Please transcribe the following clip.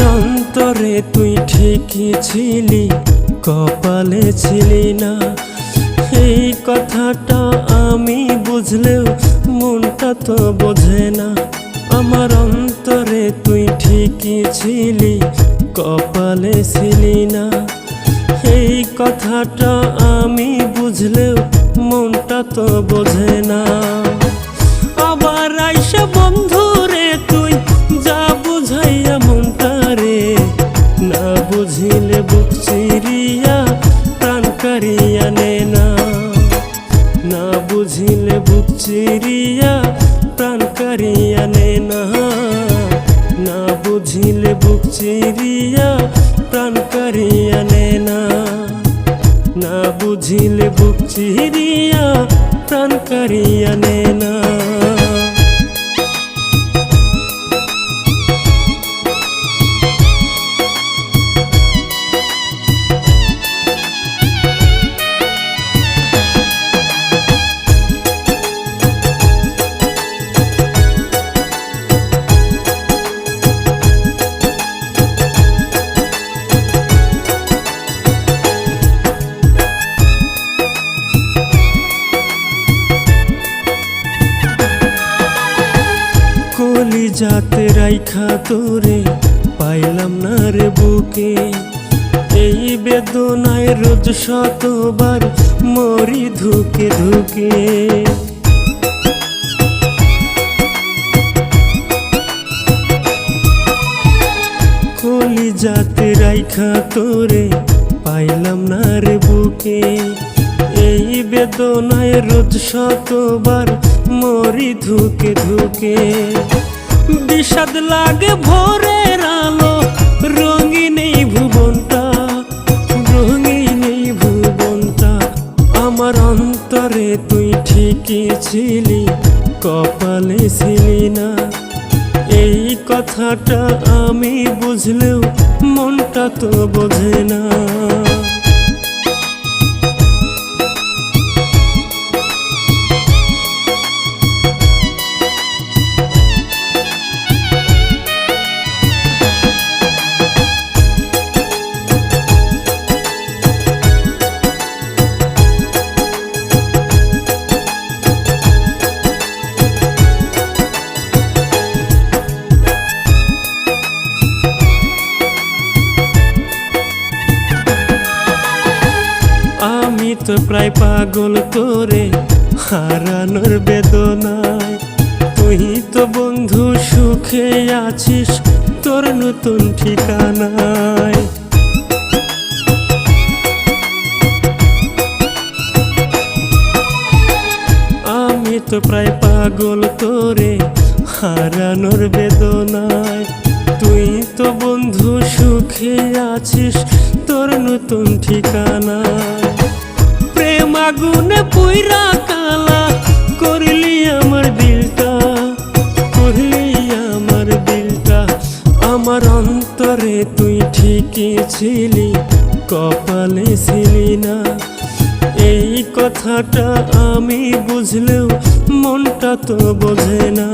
অন্তরে তুই ঠিকই ছিলি, কপালে ছিলি না। এই কথাটা আমি বুঝলেও মনটা তো বোঝে না। আমার অন্তরে তুই ঠিকই ছিলি, কপালে ছিলি না। এই কথাটা আমি বুঝলেও মনটা তো বোঝে না। বুঝিলে বুক চিরিয়া, প্রাণ কারিয়া নে না। না বুঝিলে বুক চিরিয়া, প্রাণ কারিয়া নে না। না বুঝিলে বুক চিরিয়া, প্রাণ কারিয়া নে না। না বুঝিলে বুক চিরিয়া, প্রাণ কারিয়া নে না। যাতে রাইখা তোরে পাইলাম না রে বুকে। এই বেদনায় রোজ শতবার মরি ধুকে ধুকে। কলি যাতে রাইখা তোরে পাইলাম না রে বুকে। এই বেদনায় রোজ শতবার মরি ধুকে ধুকে। বিষাদ লাগে ভোরের আলো। রঙিন এই ভুবনটা, রঙিন এই ভুবনটা। আমার অন্তরে তুই ঠিকই ছিলি, কপালে ছিলি না। এই কথাটা আমি বুঝলেও মনটা তো বোঝে না। আমি তো প্রায় পাগল তোরে হারানোর বেদনায়। তুই তো বন্ধু, সুখে আছিস তোর নতুন ঠিকানায়। আমি তো প্রায় পাগল তোরে হারানোর বেদনায়। তুই তো বন্ধু, সুখে আছিস তোর নতুন ঠিকানায়। আগুনে পুইরা কালা, করলি আমার দিলটা করলি আমার দিলটা আমার অন্তরে তুই ঠিকই ছিলি, কপালে ছিলি না। এই কথাটা আমি বুঝলেও মনটা তো বোঝে না।